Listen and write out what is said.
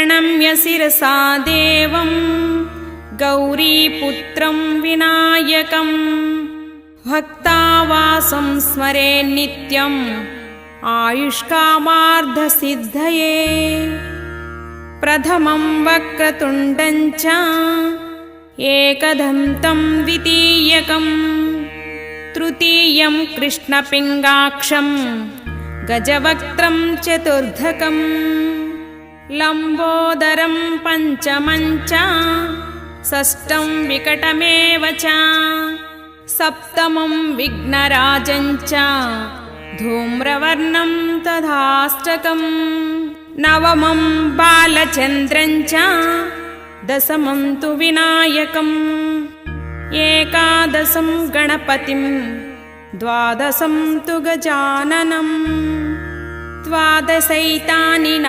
प्रणम्य शिरसा देवं गौरीपुत्रं विनायकम्। भक्तावासं स्मरे नित्यम् आयुष्कामार्धसिद्धये। प्रथमं वक्रतुण्डं च एकदन्तं द्वितीयकम्। तृतीयं कृष्णपिङ्गाक्षं गजवक्त्रं चतुर्धकम् लम्बोदरं पञ्चमं च षष्ठं विकटमेव च सप्तमं विघ्नराजं च धूम्रवर्णं तथाष्टकम् नवमं बालचन्द्रं च दशमं तु विनायकम् एकादशं गणपतिं द्वादशं तु गजाननम् द्वादशैतानि